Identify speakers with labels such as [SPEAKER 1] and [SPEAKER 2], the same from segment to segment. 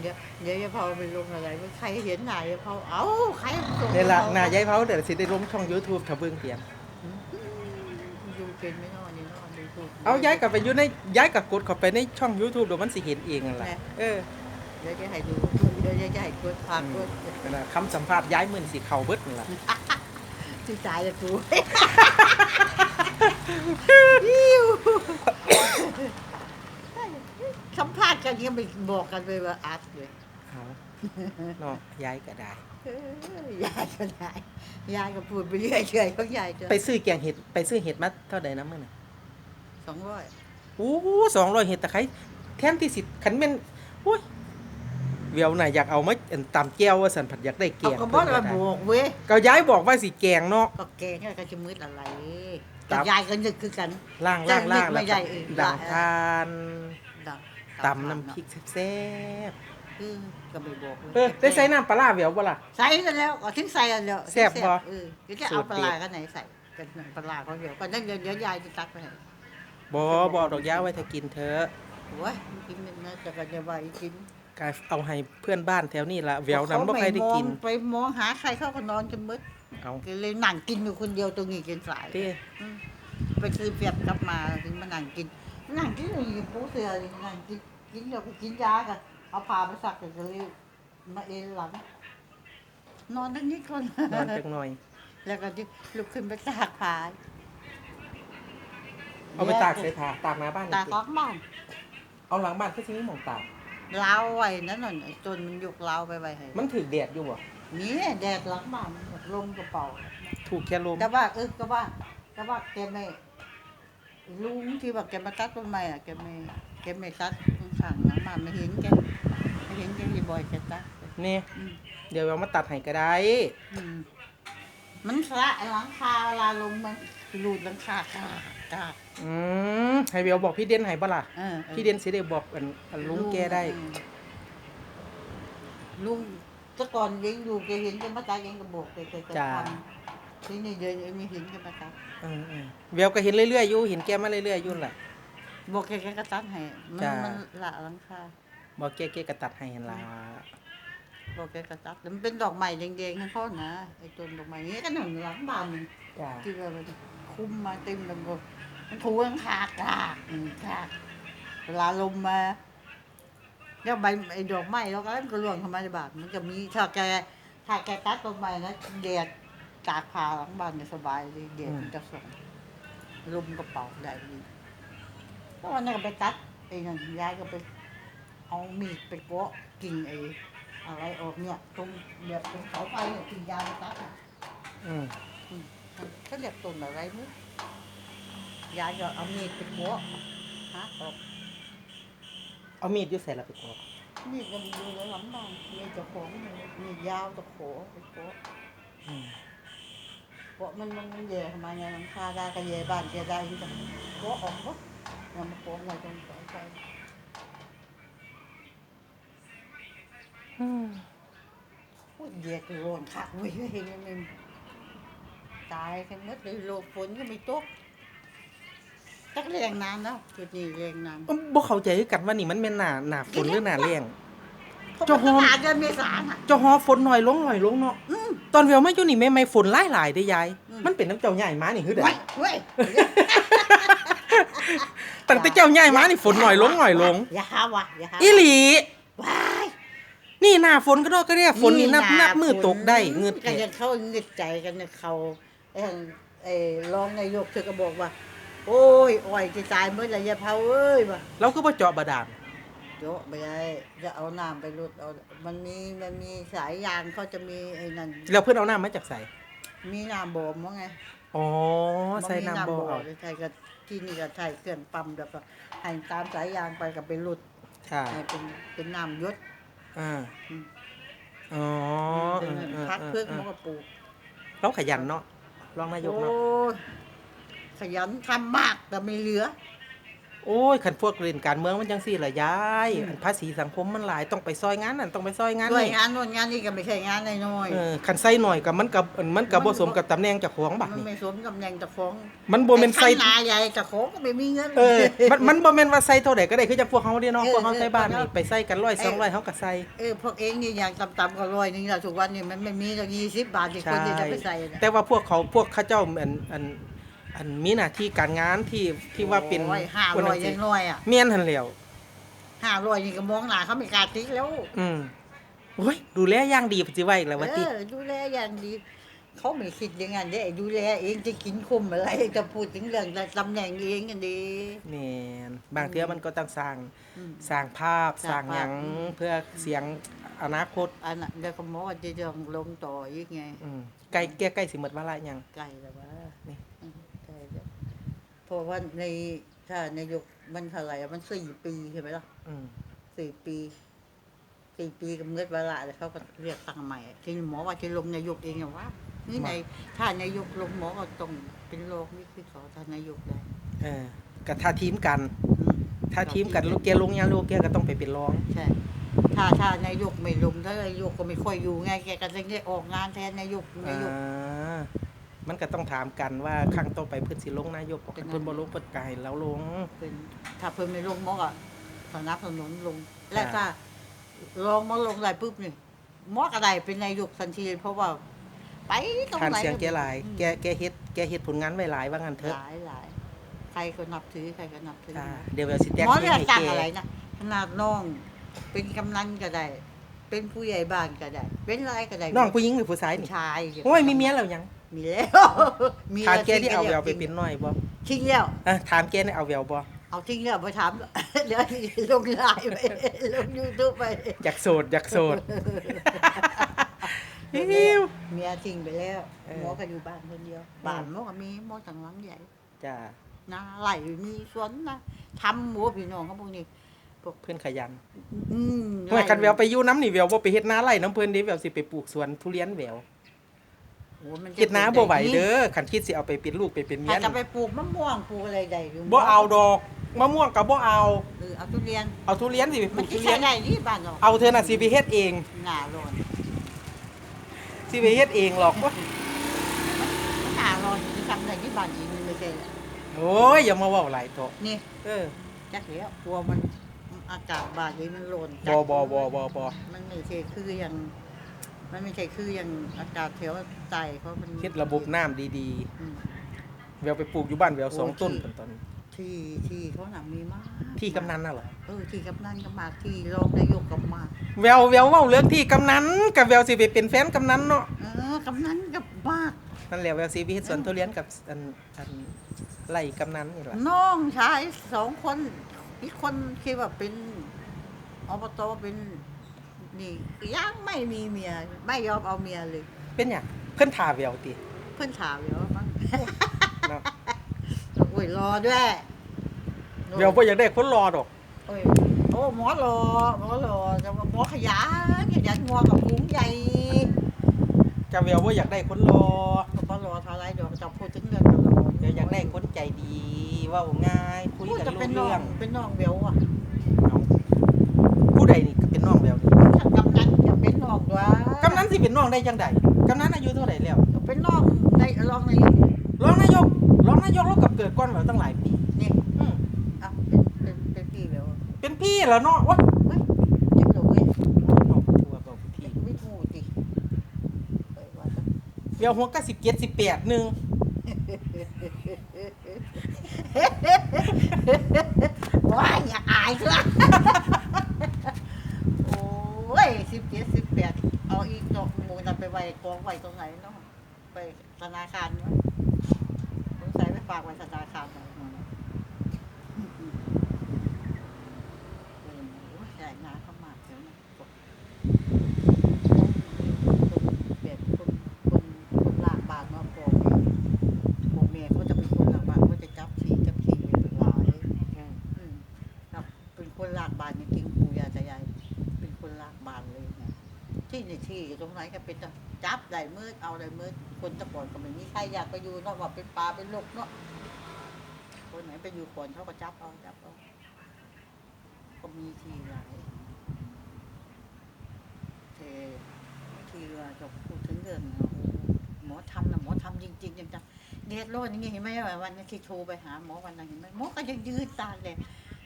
[SPEAKER 1] เดี๋ยวเดี๋ยวยายเผาไปลงอะไรไม่ใครเห็นหน้ายายเผาเอ้าใครส่ง
[SPEAKER 2] นี่ละ
[SPEAKER 1] ยายเผา
[SPEAKER 2] หน้ายายเผาเดี๋ยวสิได้ลงช่อง YouTube ถ้าเบิ่งเปลี่ยน
[SPEAKER 1] ดูเป็นไม่นอนนี่นอนดูถูก
[SPEAKER 2] เอาย้ายกลับไปอยู่ในย้ายกับกดเข้าไปในช่อง YouTube เดี๋ยวมันสิเห็นเองนั่นแหละ
[SPEAKER 1] แน่
[SPEAKER 2] เออ
[SPEAKER 1] เดี๋ยวจะให้ดูเดี๋ยวจะให้กดพากด
[SPEAKER 2] นั่นล่ะคำสัมภาษณ์ย้ายมื้อนี่สิเข้าเบิดนั่นล่ะ
[SPEAKER 1] ที่ตายแล้วกู สัมภาษณ์กันยังไปบอกกันไปว่าอัดเลย
[SPEAKER 2] เอาเนาะย้ายก็ได้
[SPEAKER 1] เอ้ยยายก็ได้ยายก็พูดไปเรื่อยเฉยของยายจ้ะ
[SPEAKER 2] ไปซื้อแกงเห็ดไปซื้อเห็ดมาเท่าใดนะมื้อน่ะ
[SPEAKER 1] สองร้อย
[SPEAKER 2] โอ้200เห็ดตะไคร้แทนที่สิคันแม่นโอ้ยเวียวน่ะอยากเอามาอันตำแก้วว่าซั่นผัดอยากได้แก
[SPEAKER 1] เอา
[SPEAKER 2] ง
[SPEAKER 1] ก็บอก
[SPEAKER 2] เพิ่น
[SPEAKER 1] ระ
[SPEAKER 2] ได้
[SPEAKER 1] บอกเว้ย
[SPEAKER 2] ก็ย้ายบอกว่าสิแกงเนาะ
[SPEAKER 1] ก็แกงก็จะมืดอะไร
[SPEAKER 2] ครั
[SPEAKER 1] กับ บยายก็นึกคือกัน
[SPEAKER 2] ล่างล่างล่าง
[SPEAKER 1] ไม่
[SPEAKER 2] แล้ว
[SPEAKER 1] ใหญ่
[SPEAKER 2] ก็
[SPEAKER 1] เออ
[SPEAKER 2] ดัง
[SPEAKER 1] ละ
[SPEAKER 2] ทาน
[SPEAKER 1] ดัง
[SPEAKER 2] ตำน้ำพริกแซ่บ
[SPEAKER 1] เออก็ไม่บอกลย
[SPEAKER 2] ๆเออได้ใส่น้ำปลาร้าเวียวบ่ล่ะ
[SPEAKER 1] ใส่กันแล้วก็ทิ้งใส่กันแล้ว
[SPEAKER 2] แซ่บบ่
[SPEAKER 1] เออเดี๋ยวจะ
[SPEAKER 2] สู
[SPEAKER 1] เอา
[SPEAKER 2] ตร
[SPEAKER 1] ปลา
[SPEAKER 2] เด็ด
[SPEAKER 1] ร้ากันไหนใส่กันหนึ่งปลาร้าเขาเดียวก็นั่นเดี๋ยวเดี๋ยวยายจะตักไปให้
[SPEAKER 2] บ่บ่ดอกย้าไว้ถ้ากินเถอะ
[SPEAKER 1] โอ้ยกินมันนะแต่ก็จะไว้กิน
[SPEAKER 2] กายเอาให้เพื่อนบ้านแถวนี้ละแววนั้นบ่ใครได้กิน
[SPEAKER 1] เขาม่มองไปมองหาใครเข้าก็นอนกันมืด
[SPEAKER 2] เอา
[SPEAKER 1] ก็เลยนั่งกินอยู่คนเดียวตรงนี้กินสาย
[SPEAKER 2] เต้
[SPEAKER 1] อืมไปซื้อเปียบกลับมาถึงมานั่งกินนั่งกินอยู่ปูเสือนี่นั่งกิน กินเดี๋ยวก็กินยากันเอาผ้าไปซักกันก็เลยมาเอนหลัง นอนทั้งนี้คน
[SPEAKER 2] นอนจักหน่อย
[SPEAKER 1] แล้วก็ลุกขึ้นไปตากผ้า
[SPEAKER 2] เอาไปตากใส่ผ้าตากหน้าบ้าน
[SPEAKER 1] ตาก
[SPEAKER 2] นี่
[SPEAKER 1] ออกบ้าน
[SPEAKER 2] เอาหลังบ้านคือสิมีหม่องตาก
[SPEAKER 1] เล้าวไว้นั่นน่ะไอ้ต้นมันยกเล้าวไปไว้ให้
[SPEAKER 2] มันถือแดดอยู่บ่
[SPEAKER 1] นี่แดดหลังบ้านมันลมกระเป๋า
[SPEAKER 2] ถูกแค่ลม
[SPEAKER 1] แต่ว่าเออก็ว่าแต่ว่าแกไม่ลุงที่บอกแกมาตัดต้นไม้อะแกไม่แกไม่ตัด ข้างๆหลังบ้านไม่เห็นแกไม่เห็นแกที่บ่อยแกตัด
[SPEAKER 2] นี่
[SPEAKER 1] อืม
[SPEAKER 2] เดี๋ยวเอามาตัดให้ก็ได้
[SPEAKER 1] อืมมันคละหลังคาเวลาลงมันรูดหลังคากากกาก
[SPEAKER 2] อืมให้เวียวบอกพี่เด่นให้บ่ล่ะ
[SPEAKER 1] เออออ
[SPEAKER 2] พี่เด่นสิได้บอกอันอันลุงแกได้
[SPEAKER 1] อืมลุงแต่ก่อนยังอยู่แกเห็นแกมาตัดยังกระบอกแกแกจะ
[SPEAKER 2] จ้า
[SPEAKER 1] ทำที่นี่เดินยังไม่เห็นแกมาตัด
[SPEAKER 2] เออๆเวียวก็เห็นเรื่อยๆอยู่เห็นแกมาเรื่อยๆอยู่นั่นล่ะ
[SPEAKER 1] บอกแกแกก็ตัดให้มัน
[SPEAKER 2] จ้ามั
[SPEAKER 1] มันละหลังคา
[SPEAKER 2] บอกแกแกก็ตัดให้หั่นล่ะ
[SPEAKER 1] บอกแกก็ตัดแล้วมันเป็นดอกไม้แดงๆทั้งเขานะไอ้ต้นดอกไม้นี้ก็หนึ่งหลังบ้านนี่
[SPEAKER 2] จ้า
[SPEAKER 1] ที่ว่ามันคุ้มมาเต็มไปหมดมันถูกันขากขากอืมขากเวลาลมมาแล้วใบไอ้ดอกไม้เราก็มันก็ร่วงเข้ามาในบ้านมันจะมีถ้าแกถ้าแกตัดต้นไม้นะแดดตากผ้าหลังบ้านเนี่ยสบายเลยแดดมันจะส่งลมกระเป๋าได้ดี เพราะวันนั้นก็ไปตัดไอ้นั่นยายก็ไปเอามีดไปเกาะกิ่งไอ้อะไรออกเนี่ยตรงแบบตรงเสาไฟเนี่ยกิ่งยาวไปตัดอะ
[SPEAKER 2] อืม
[SPEAKER 1] เขาเรียกต้นอะไรมั้งยายก็เอามีดไปเกาะฮะออก
[SPEAKER 2] เอามีดอยู่ใส่ละไปกอก
[SPEAKER 1] มีดมันอยู่ในหลังบ้านมีเจ้าของเลยมีดยาวตะโขไปเกาะ
[SPEAKER 2] อืม
[SPEAKER 1] เกาะมันมันมันแย่ทำไมไงหลังคาได้ก็แย่บ้านแกได้ยังจะเกาะออกปุ๊บแล้วมาเกาะอะไรตรงเสาไฟ
[SPEAKER 2] อืม
[SPEAKER 1] โอ้ยแย่กระโลนคักเว้ยเห็นมันตายกันหมดเลยโลกฝนก็ไม่ตกตักแรงน้ำแล้วจุดนี้แรงน้ำ
[SPEAKER 2] บ่เข้าใจคือกันว่านี่มันแม่นหน้าหน้าฝนหรือหน้าแล้ง
[SPEAKER 1] เขา
[SPEAKER 2] เจ้า
[SPEAKER 1] จะ
[SPEAKER 2] หอม
[SPEAKER 1] หาเดือนเมษาน่ะ
[SPEAKER 2] เจ้าฮอฝนหน่อยลงหน่อยลงเนาะ
[SPEAKER 1] อืม
[SPEAKER 2] ตอนเวียวมาอยู่นี่แม่ไม่ฝนหลายหลายๆได้ยาย
[SPEAKER 1] อืม
[SPEAKER 2] มันเป็นน้ำเจ้าใหญ่มานี่คือเด้อ
[SPEAKER 1] เว้ยเว้ย
[SPEAKER 2] ตั้งแต่เจ้าใหญ่มานี่ฝนหน่อยลงหน่อยลง
[SPEAKER 1] อย่าหาว่ะอย่าหา
[SPEAKER 2] อีหลี
[SPEAKER 1] ว้าย
[SPEAKER 2] นี่หน้าฝนก็ดอกก็เรียกฝนนี่นับนับมือตกได้เงืด
[SPEAKER 1] กั
[SPEAKER 2] แท้
[SPEAKER 1] นยังเข้าเงึดใจกันเนี่ยเขาไอ้ไอ้รองนายกเธอก็บอกว่า โอ้ยอ่อยจะตายเมื่อไหร่ยายเผาเอ้ยว่ะ
[SPEAKER 2] เราก็บ่เจาะบาดาล
[SPEAKER 1] โยะไปได้จะเอาน้ำไปรุดเอามันมีมันมีสายยางเขาจะมีไอ้นั่น
[SPEAKER 2] แล้วเพิ่นเอาน้ำมาจากไส
[SPEAKER 1] มีน้ำบ่มว่าไง
[SPEAKER 2] อ๋อใส่น้ำบ่เอา
[SPEAKER 1] ใช่ก็ที่นี่ก็ใช่เครื่องปั๊มแล้วก็ให้ตามสายยางไปกับไปรุด
[SPEAKER 2] ใช่
[SPEAKER 1] ให้เป็นเป็นน้ำยศ
[SPEAKER 2] อ่า
[SPEAKER 1] อืม
[SPEAKER 2] อ๋อ
[SPEAKER 1] เป็น
[SPEAKER 2] เออเออ
[SPEAKER 1] พัก
[SPEAKER 2] เอ
[SPEAKER 1] เพื่อ
[SPEAKER 2] อเอ
[SPEAKER 1] มัน
[SPEAKER 2] อ
[SPEAKER 1] ก็ปลูก
[SPEAKER 2] เราขยันเนาะรองนายก
[SPEAKER 1] โอ้
[SPEAKER 2] เนาะ
[SPEAKER 1] ยขยันทำมากแต่ไม่เหลือ
[SPEAKER 2] โอ้ยคันพวกเล่นการเมืองมันจังซี่ล่ะยายอันภาษีสังคมมันหลายต้องไปซอยงานนั่นต้องไปซอยงาน
[SPEAKER 1] ด้วย
[SPEAKER 2] นี่
[SPEAKER 1] งานโน่นงานนี่ก็ไม่ใช่งานน้อย
[SPEAKER 2] เออคันใส่หน่อยก็มันก็มันก็บ่สมกับตำแหน่งเจ้าของ
[SPEAKER 1] ๆ
[SPEAKER 2] บัด
[SPEAKER 1] มัน
[SPEAKER 2] นี่
[SPEAKER 1] ไม่สมตำแหน่งเจ้าของ
[SPEAKER 2] มันบ่แม่นใส่
[SPEAKER 1] ไอ้ข้างหนาใหญ่เจ้าของก็ไม่มีเงิน
[SPEAKER 2] เออมันมันบ่แม่นว่าใส่เท่าใดก็ได้คือจังพวกเฮาเด้เนาะ
[SPEAKER 1] เออ
[SPEAKER 2] พวกเฮาใส่บ้าน
[SPEAKER 1] เออ
[SPEAKER 2] นี่ไปใส่กัน100 200เฮาก็ใส่
[SPEAKER 1] เออพวกเองนี่อย่างต่ำๆก็ร้อยหนึงแล้วทุกวันนี่มันไม่มีตั้งยี่สิบบาทที่คนที่จะไปใส่น่ะ
[SPEAKER 2] แต่ว่าพวกเขาพวกเขาเจ้าอันอัน อันมีหน้าที่การงานที่ที่ว่าเป็น
[SPEAKER 1] โอ้ยห้า
[SPEAKER 2] คน
[SPEAKER 1] ร้อย
[SPEAKER 2] จั
[SPEAKER 1] ยัง
[SPEAKER 2] งซี่
[SPEAKER 1] น้อยอะ
[SPEAKER 2] เมียนหั่นแหล้ว
[SPEAKER 1] ห้าร้อยนี่ก็มองหน้าเขาไม่กล้าติ๊กแล้ว
[SPEAKER 2] อืมโอ้ยดูแลอย่างดีสิว่าอีกแล้วว่าติ
[SPEAKER 1] เออดูแลอย่างดี เขาไม่คิดอย่างนั้นเด้ดูแลเองจะกินคุ้มอะไรจะพูดถึงเรื่องตำแหน่งเองกันดี
[SPEAKER 2] แม่นบางเทื่อมันก็ต้องสร้าง
[SPEAKER 1] อืม
[SPEAKER 2] สร้างภาพส
[SPEAKER 1] ส
[SPEAKER 2] ร้า
[SPEAKER 1] ร้างง
[SPEAKER 2] หยัง
[SPEAKER 1] ภาพ
[SPEAKER 2] เพื่อเสียงอนาคต
[SPEAKER 1] อันนั้นเดี๋ยวก็หมอว่าจะต้องลงต่ออีกไง
[SPEAKER 2] อืมใกล้ใกล้ใกล้สิหมดวาระหยัง
[SPEAKER 1] ไกลแล้วว่า
[SPEAKER 2] นี่
[SPEAKER 1] อืมใกล้แล้ว เพราะว่าในถ้าในยุคมันเท่าไหร่อะมันสี่ปีใช่ไหมล่ะ
[SPEAKER 2] อืม
[SPEAKER 1] สี่ปีสี่ปีกับเมื่อเวลาแล้วเขาก็เรียกตั้งใหม่ที่หมอว่าจะลงนายกเองเหรอวะนี่ในถ้านายกลงหมอก็ต้องเป็นโรคนี่คือขอถ้านายกได้
[SPEAKER 2] เออก็ถ้าทีมกัน
[SPEAKER 1] อืม
[SPEAKER 2] ถ้าทีมกันลูกแกลงยาลูกแกก็ต้องไปเป็นรอง
[SPEAKER 1] ใช่ ถ้าถ้านายกไม่ลงถ้านายกก็ไม่ค่อยอยู่ไงแกก็จะได้ออกงานแทนนายกนายก
[SPEAKER 2] อ่า มันก็ต้องถามกันว่าครั้งต่อไปเพิ่นสิลงนายกบ่
[SPEAKER 1] เป็น
[SPEAKER 2] เพิ่นบ่ลงเพิ่นก็ให้เราลง
[SPEAKER 1] เป็นถ้าเพิ่นไม่ลงหมอก็สนับสนุนลง และ
[SPEAKER 2] อ่า
[SPEAKER 1] ถ้าลองมาลงได้ปุ๊บนี่หมอก็ได้เป็นนายกทันทีเพราะว่า ไปตรง
[SPEAKER 2] ทาน
[SPEAKER 1] ไหน
[SPEAKER 2] เสียงแกหลาย แกแกเฮ็ดแกเฮ็ดผลงานไว้หลายว่างั้นเถอะ
[SPEAKER 1] หลายหลายใครก็นับถือใครก็นับถือ
[SPEAKER 2] จ้าเดี๋ยวเวลสิแตก
[SPEAKER 1] หมอ
[SPEAKER 2] เพล
[SPEAKER 1] เลื
[SPEAKER 2] ง
[SPEAKER 1] อก
[SPEAKER 2] ให้
[SPEAKER 1] ตั้ง
[SPEAKER 2] แก
[SPEAKER 1] อะไรนะขนาดน้อง เป็นกำนันก็ได้ เป็นผู้ใหญ่บ้านก็ได้ เป็นอะไรก็ได้
[SPEAKER 2] น้องผู้หญิงหรือผู้ชายนี่
[SPEAKER 1] ชาย
[SPEAKER 2] โอ้ยมีเมียแล้วยัง
[SPEAKER 1] มีแล้ว
[SPEAKER 2] ถาม
[SPEAKER 1] ล้ว
[SPEAKER 2] แกที่เอาแววไป
[SPEAKER 1] ทิ้ง
[SPEAKER 2] เป็นน้อยบ่
[SPEAKER 1] ทิ้งแล้ว
[SPEAKER 2] อะถามแกนี่เอาแววบ่
[SPEAKER 1] เอาทิ้งแล้วไปถามเดี๋ยวลงไลน์ไปลงยูทูบไป
[SPEAKER 2] อยากโสดอยากโสดอิ๊ว
[SPEAKER 1] เมียทิ้งไปแล้ว
[SPEAKER 2] เออ
[SPEAKER 1] หมอก็อยู่บ้านคนเดียวบ้านหมอก็มีหมอต่างหลังใหญ่
[SPEAKER 2] จ้า
[SPEAKER 1] นาไหลมีสวนนะทำหมูพี่น้องเขาพวกนี้
[SPEAKER 2] เพื่อนขยัน
[SPEAKER 1] อืม
[SPEAKER 2] เมื่อคันแววไปอยู่น้ำนี่แววบ่ไปเฮ็ดนาไร่น้ำเพิ่นเด้แววสิไปปลูกสวนทุเรียนแวว
[SPEAKER 1] โอ้มันจะ
[SPEAKER 2] เฮ็ดนาบ่ไหวเด้อคันคิดสิเอาไปเป็นลูกไปเป็นเมี
[SPEAKER 1] ถ้ายจะไปปลูกมะม่วงปลูกอะไรใดยู่
[SPEAKER 2] บ่เอาดอกมะม่วงก็บ่เอา
[SPEAKER 1] เออเอาทุเรียน
[SPEAKER 2] เอาทุเรียนสิไปป
[SPEAKER 1] มั
[SPEAKER 2] ลู
[SPEAKER 1] น
[SPEAKER 2] ก
[SPEAKER 1] ที่
[SPEAKER 2] ทุเรี
[SPEAKER 1] ใช้
[SPEAKER 2] ยน
[SPEAKER 1] ได้นี่บ้านเรา
[SPEAKER 2] เอาเธอน่ะสิไปเฮ็ดเอง
[SPEAKER 1] หน้าร้อน
[SPEAKER 2] สิไปเฮ็ดเองหรอกว่า
[SPEAKER 1] หน้าร้อนที่ทำได้ที่บ้านจริงมันไม่ใช่
[SPEAKER 2] โอ้ยอย่ามาเว้าหลายโตะ
[SPEAKER 1] นี่
[SPEAKER 2] เออ
[SPEAKER 1] จักแล้วกลัวมันอากาศบ้านนี้มันร้อนจั
[SPEAKER 2] บ่
[SPEAKER 1] ด
[SPEAKER 2] บ่บ่บ่บ่
[SPEAKER 1] มันไม่ใช่คืออย่าง มันไม่ใช่คืออย่างอากาศแถวใต้เพราะมัน
[SPEAKER 2] เฮ็ดระบบน้ำดี
[SPEAKER 1] อืม
[SPEAKER 2] ๆแววไปปลูกอยู่บ้านแววสอง
[SPEAKER 1] โอ้
[SPEAKER 2] ต้น
[SPEAKER 1] ที่
[SPEAKER 2] ตอนนี้
[SPEAKER 1] ที่ที่เขาหนักมีมาก
[SPEAKER 2] ที่กำนันน่ะเหรอ
[SPEAKER 1] เออที่กำนันก็มาที่รองนายกก็มา
[SPEAKER 2] แววแววเว้าเรื่องที่กำนันกับแววสิไปเป็นแฟนกำนันเนาะ
[SPEAKER 1] เออกำนันก็มาก
[SPEAKER 2] นั่นแหละแววสิไปเฮ็ดสวนทุเรียนกับอันอันไร่กำนันนี่ล่ะ
[SPEAKER 1] น้องชายสองคนอีกคนคิดว่าเป็นอบตเป็น นี่ยังไม่มีเมีย ไม่ยอมเอาเมียเลย
[SPEAKER 2] เป็นหยังเพิ่นท่าแววติ
[SPEAKER 1] เพื่อนถามอยู่ว่ามั้ง
[SPEAKER 2] เนาะ
[SPEAKER 1] โอ้ยรอด้วย
[SPEAKER 2] แววบ่อยากได้คนรอดอก
[SPEAKER 1] โอ้ยโอ้หมอรอหมอรอจะว่าหมอขยันขยันงัวกับหุงใหญ่
[SPEAKER 2] จะแววบ่อยากได้คนรอ
[SPEAKER 1] ก็บ่รอเท่าไรเดี๋ยวจะพูดถึงเรื่องตลอด
[SPEAKER 2] เดี๋ยวอยากได้คนใจดีเว้าง่าย คุย
[SPEAKER 1] พูด
[SPEAKER 2] กัน
[SPEAKER 1] จะ
[SPEAKER 2] รู้
[SPEAKER 1] เป็นน้อ
[SPEAKER 2] เรื่องง
[SPEAKER 1] เป็นน้องเบลอะ
[SPEAKER 2] เอาผู้ใดนี่ก็เป็นน้อง
[SPEAKER 1] องด้วย
[SPEAKER 2] กำนันสิเป็นน้องได้จังไดกำนันอายุเท่าไหร่แล้ว
[SPEAKER 1] เป็นน้องในรองใน
[SPEAKER 2] รองนายกรองนายกเรากับเกิดก่อนแววตั้งหลายปี
[SPEAKER 1] นี่
[SPEAKER 2] อืม
[SPEAKER 1] อะเป็นเป็นเป็นพี่เบลอะ
[SPEAKER 2] เป็นพี่แล้วเนาะวะ
[SPEAKER 1] เฮ้ยเจ็บเลยเว้ย
[SPEAKER 2] เอาตัวเบาพี่
[SPEAKER 1] ไม่พูดดิเอ้ยว่าจะ
[SPEAKER 2] แววหัวก็17 18หนึง
[SPEAKER 1] ว้ายอย่าอายละโอ้ยสิบเจ็ดสิบแปดเอาอีกดอกหมูจะไปไว้ กองไว้ตรงไหนเนาะไปธนาคารเนาะสงสัยไปฝากไว้ธนาคารเนาะอืมอืมเออโอ้ยใหญ่นาเข้ามาเดี๋ยวนะเปลี่ยนคนคนคนลากบาทมาบอกบอกเมียเขาจะเป็นคนลากบาทเขาจะจับทีจับทีเป็นหลายอืมครับเป็นคนลากบานจริงๆปู่ย่าตายายเป็นคนลากบานเลยนะที่ในที่ตรงไหนก็เป็นอะ จับได้มืดเอาได้มืดคนแตะก่อนก็ไม่มีใครอยากไปอยู่เนอกว่าเป็นปลาเป็นนกเนาะคนคนไหนไปอยู่ก่อนเขาก็จับเอาจับเอาก็มีทีหลายเททีว่าจะพูดถึงเรื่องโอ้โหหมอทำนะหมอทำจริงๆจังๆเดดร้อนอย่างงี้เห็นไหมว่าวันนั้นที่โทรไปหาหมอวันนั้นเห็นไหมหมอก็ยังยืนตากเลย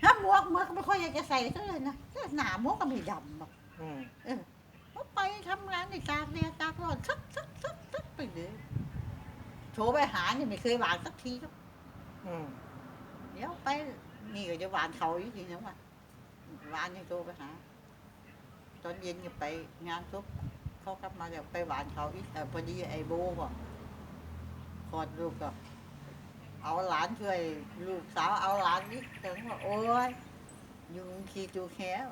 [SPEAKER 1] ถ้าหมวกหมวกก็ไม่ค่อยอยากจะใส่เท่าไหร่นะหนาหมวกก็ไม่ดำหรอก
[SPEAKER 2] อืม
[SPEAKER 1] เออเขาไป ทำงานในตากแดดตากร้อนซักซักซักซักไปเลยโทรไปหาเนี่ยไม่เคยหวานสักทีหรอก
[SPEAKER 2] อืม
[SPEAKER 1] เดี๋ยวไปนี่ก็จะหวานเขาอีกทีนึงว่ะหวานยังโทรไปหา ตอนเย็นก็ไปงานทุกเขากลับมาเดี๋ยวไปหวานเขาอีกแต่พอดีไอ้โบก็คลอดลูกก็เอาหลานช่วยลูกสาวเอาหลานนี่ถึงว่าโอ้ยยุงขี้จูแควะ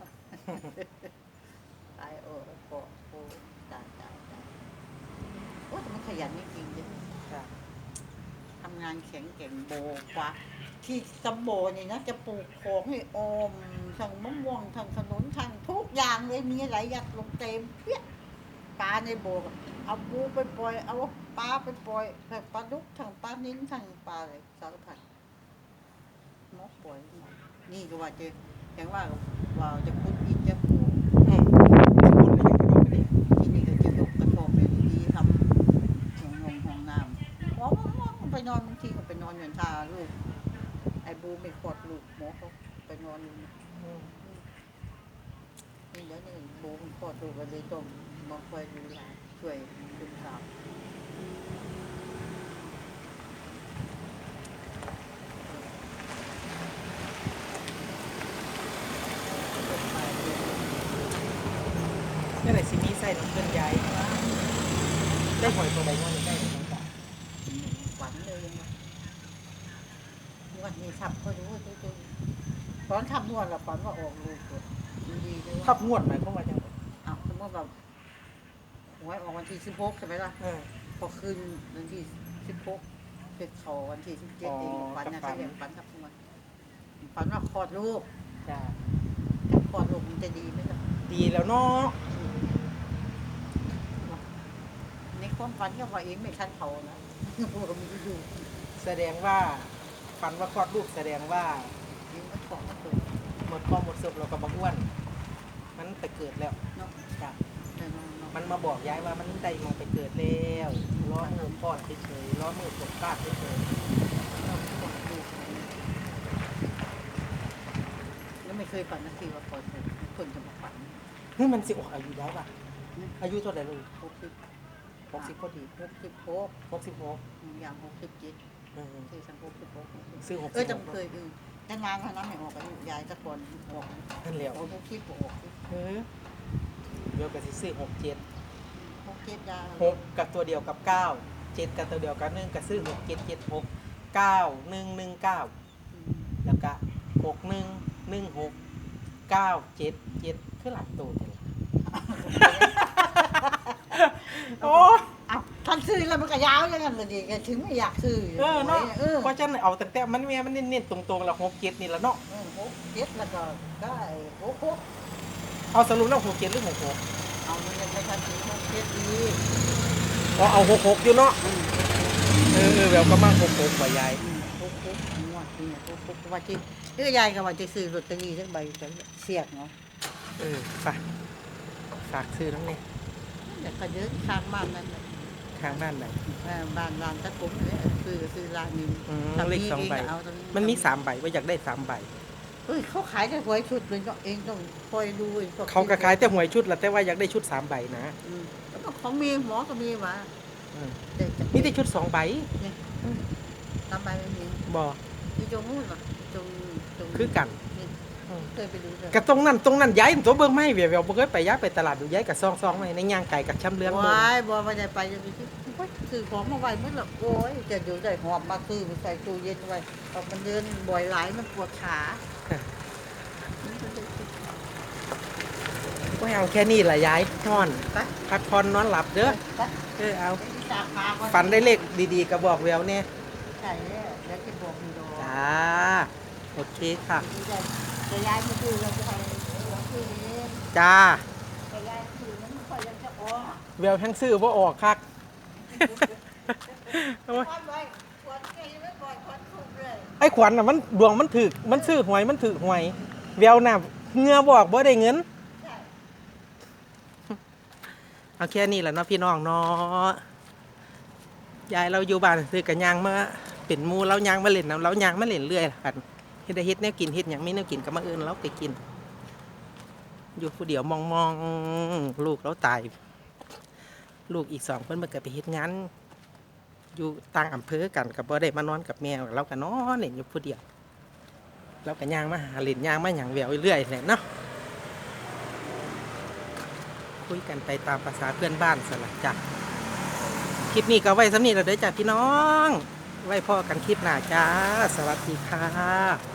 [SPEAKER 1] ตายโอ้โหโอ้ตายตายตายโอ้แต่มันขยันจริงๆเลย
[SPEAKER 2] ค่ะ
[SPEAKER 1] ทำงานแข็งแกร่งโบกว่า ที่ตำโบนี่นะจะปลูกของให้ออมทั้งมะม่วงทั้งขนุนทั้งทุกอย่างเลยมีอะไรอยากลงเต็มเพี้ยปลาในโบกเอาปูไปปล่อย เอาปลาไปปล่อยทั้งปลาดุกทั้งปลานิ้นทั้งปลาอะไรสารพัดมกปล่อยหมดนี่ก็ว่าจะอย่างว่าว่าจะพุดอินจะปลูก
[SPEAKER 2] อืมสมุนเลยยังกระโดดไปเลย
[SPEAKER 1] ที่นี่ก็จะยกกระโปรงไปดีๆทำห้องนงห้องน้ำหมอหมอไป นอนบางทีก็ไปนอนอยู่ท่าลูก ไอ้บูไม่คลอดลูกหมอเขาไปนอนนี่เดี๋ยวนี้บูมันคลอดลูกก็เลยต้องมาคอยดูแลช่วยดูสาวไปเรียน
[SPEAKER 2] นั่นแหละสิมีไส้น้ำเกลือยายได้หอยตัวใดงอนได้ไหมจ๊ะ
[SPEAKER 1] ฝัน เลยยังไงวันนี้ทับก็รู้ว่าตัวตอนทำนวดเราฝันว่าออกลูกเลยดีๆเลย
[SPEAKER 2] ขับงวดหมายความว่าจังได
[SPEAKER 1] อ้าวสมมติแบบหวยออกวันที่สิบหกใช่ไหมล่ะ
[SPEAKER 2] เออ
[SPEAKER 1] พอคืนวันที่สิบหกเด็กเขาวันที่สิบเจ็ด
[SPEAKER 2] อ๋อ
[SPEAKER 1] เองฝันนะ
[SPEAKER 2] กับฝั
[SPEAKER 1] เขา
[SPEAKER 2] น
[SPEAKER 1] เรียกฝันครับทุกวันฝันว่าคลอดลูก
[SPEAKER 2] จ้า
[SPEAKER 1] ถ้าคลอดลูกมันจะดีไหมล่ะ
[SPEAKER 2] ดีแล้วเนาะ
[SPEAKER 1] ใน ความฝันก็ว่าเองไม่ทันเขานะก็มีอยู่
[SPEAKER 2] แสดงว่าฝันว่าคลอดลูกแสดงว่า
[SPEAKER 1] เองมันคลอดมาเกิด
[SPEAKER 2] หมดข้อหมดศพเราก็บังอ้วน มันไปเกิดแล้ว
[SPEAKER 1] เนาะ
[SPEAKER 2] จ้ะ
[SPEAKER 1] แต่เนาะเนาะ
[SPEAKER 2] มันมาบอกย้ายว่ามันได้มองไปเกิดแล้วล้อมือพอดเฉยๆล้อมือกดกาดเฉย
[SPEAKER 1] ต้องคลอดลูกแล้วไม่เคยฝันนะทีว่าคลอดลูกคนจะมาฝัน
[SPEAKER 2] ๆนี่มันสิออกอายุย้ายป่ะอายุเท่าไหร่ลูก
[SPEAKER 1] หกสิบ
[SPEAKER 2] หกสิบพอดี
[SPEAKER 1] หกสิบหก
[SPEAKER 2] หกสิบหก
[SPEAKER 1] อย่างหกสิบเจ็ด
[SPEAKER 2] เออ
[SPEAKER 1] เคยสังหกสิบหก
[SPEAKER 2] ซื้อหก
[SPEAKER 1] เอ
[SPEAKER 2] สิ
[SPEAKER 1] อบ
[SPEAKER 2] หก
[SPEAKER 1] จำเคยอือแต่นานขนาดนั้นไม่ออกอายุยายตะกอนออก
[SPEAKER 2] นั่นแหล้ว
[SPEAKER 1] โอ้ทุกที่ปออก
[SPEAKER 2] เออเดี๋ยวก็สิซื้อหกเจ็ด
[SPEAKER 1] หกเจ็ดยา
[SPEAKER 2] หกกับตัวเดียวกับเก้าเจ็ดกับตัวเดียวกับหนึ่งก็ซื้อหกเจ็ดเจ็ดหกเก้าหนึ่งหนึ่งเก้า
[SPEAKER 1] อืม
[SPEAKER 2] แล้วก็หกหนึ่งหนึ่งหกเก้าเจ็ดเจ็ดคือหลักตัวเท่าไหร่ โอ้
[SPEAKER 1] อ้าวท่านซื้อแล้วมันก็ยาวอย่างนั้นเลยดิแกถึงไม่อยากซื้อ
[SPEAKER 2] เออเนาะ
[SPEAKER 1] เออ
[SPEAKER 2] เพราะฉะนั้นเอาแต่แต่มันแม่มันเน้นๆตรงๆแล้วหกเจ็ดนี่ละเนาะ
[SPEAKER 1] เออหกเจ็ดแล้วก็ได้หกหก
[SPEAKER 2] เอาสรุปแล้วหกเจ็ดหรือหกหก
[SPEAKER 1] เอามันยังไม่ทันถึงหกเจ็ดดี
[SPEAKER 2] อ๋อเอาหกหกอยู่เนาะ
[SPEAKER 1] อืม
[SPEAKER 2] เออเออแบบก็มั่งหกหกกว่ายาย
[SPEAKER 1] อืมหกหกงวดนี่หกหกว่าที่เอ้ยยายก็ว่าจะซื้อลอตเตอรี่สักใบไปเสียกเนาะ
[SPEAKER 2] เออไปฝากซื้อน้ำเนี่ย
[SPEAKER 1] แต่ก็เยอะข้างบ้านนั่นแหละ
[SPEAKER 2] ทางบ้านไหน
[SPEAKER 1] เออบ้านร้านตะกุ้มเนี่ยซื้อซื้อร้านหนึง
[SPEAKER 2] อืม
[SPEAKER 1] ทำ
[SPEAKER 2] เลข
[SPEAKER 1] นี้
[SPEAKER 2] สองใบ
[SPEAKER 1] เก็เอาตรง
[SPEAKER 2] มันมีสามใบว่าอยากได้สามใบ
[SPEAKER 1] เอ้ยเขาขายแต่หวยชุดเลยเนาะเองต้องคอยดูองต้อง
[SPEAKER 2] เขาก็ขายแต่หวยชุดละแต่ว่าอยากได้ชุดสามใบนะ
[SPEAKER 1] อืมแล้วก็ของมีหมอก็มีมา
[SPEAKER 2] อืม
[SPEAKER 1] แต่จะ
[SPEAKER 2] นี่ได้ชุดสองใบ
[SPEAKER 1] ทำไปไม่มี
[SPEAKER 2] บอ
[SPEAKER 1] ที่จงนู่นหรอจงจง
[SPEAKER 2] คือกัน
[SPEAKER 1] นี่
[SPEAKER 2] อืม
[SPEAKER 1] เคยไปดูเลย
[SPEAKER 2] กะตรงนั้นตรงนั้นย้ายตัวเบิ่งไม่เวียวเวียวบ่เคยไปย้ายไปตลาดดูย้ายกับซองซองไม่ในย่างไก่กับช้ำเลืองเบิ่ง
[SPEAKER 1] วายบัวไม่ได้ไปจะไปที่โอ๊ยซื้อของมาไว้เมื่อไหร่โอ้ยจะอยู่ได้หอบมาซื้อมาใส่ตู้เย็นไว้ออกมันเดินบ่อยหลายมันปวดขา
[SPEAKER 2] ก็เอาแค่นี้ละย้ายนอน
[SPEAKER 1] ไป
[SPEAKER 2] พักผ่อนนอนหลับเด้อ
[SPEAKER 1] ไป
[SPEAKER 2] เออเอา
[SPEAKER 1] ไปที่สาขาก่อ
[SPEAKER 2] ฝันได้เลขดีๆก็บอกแววเนี่ย
[SPEAKER 1] ใช่แล้วแล้วจะบอกมีดอก
[SPEAKER 2] จ้าโอเคค่ะ
[SPEAKER 1] จะย้ายมาคือเราจะไปหลวงพี่เอง
[SPEAKER 2] จ้า
[SPEAKER 1] จะย้ายคือมันไม่ค่อยยังจะออก
[SPEAKER 2] แววทั้งซื้อว่าออกคัก โอ้ย
[SPEAKER 1] ควันไว้ควันแกยังไม่ปล่อยควันคุกเลย
[SPEAKER 2] ไอ้ขวัญน่ะมันดวงมันถึกมันซื้อหวยมันถึกหวยแววน่ะเหงือบอกบ่ได้เงินเอาแค่นี้แหละเนาะพี่น้องเนาะยายเราอยู่บ้านซื้อกันยางมาเป็นหมูเรายางมาเล่นน้ำเรายางมาเล่นเรื่อยล่ะกัน ได้เฮ็ดแนวกินเฮ็ดหยังไม่แนวกินก็มาเอิ้นเราไปกิน อยู่ผู้เดียวมองมองลูกเราตาย ลูกอีกสองคนมันก็ไปเฮ็ดงานอยู่ต่างอำเภอกันกับบ่ได้มานอนกับแม่เราก็นอนเล่นอยู่ผู้เดียวเราก็ย่างมาหาเล่นย่างมาหยังแววเรื่อยๆแหละเนาะคุยกันไปตามภาษาเพื่อนบ้านสลักจ้ะคลิปนี้ก็ไว้สำนี้แล้วเด้จ้ะพี่น้อง ไว้พ่อกันคลิปหน้าจ้า สวัสดีค่ะ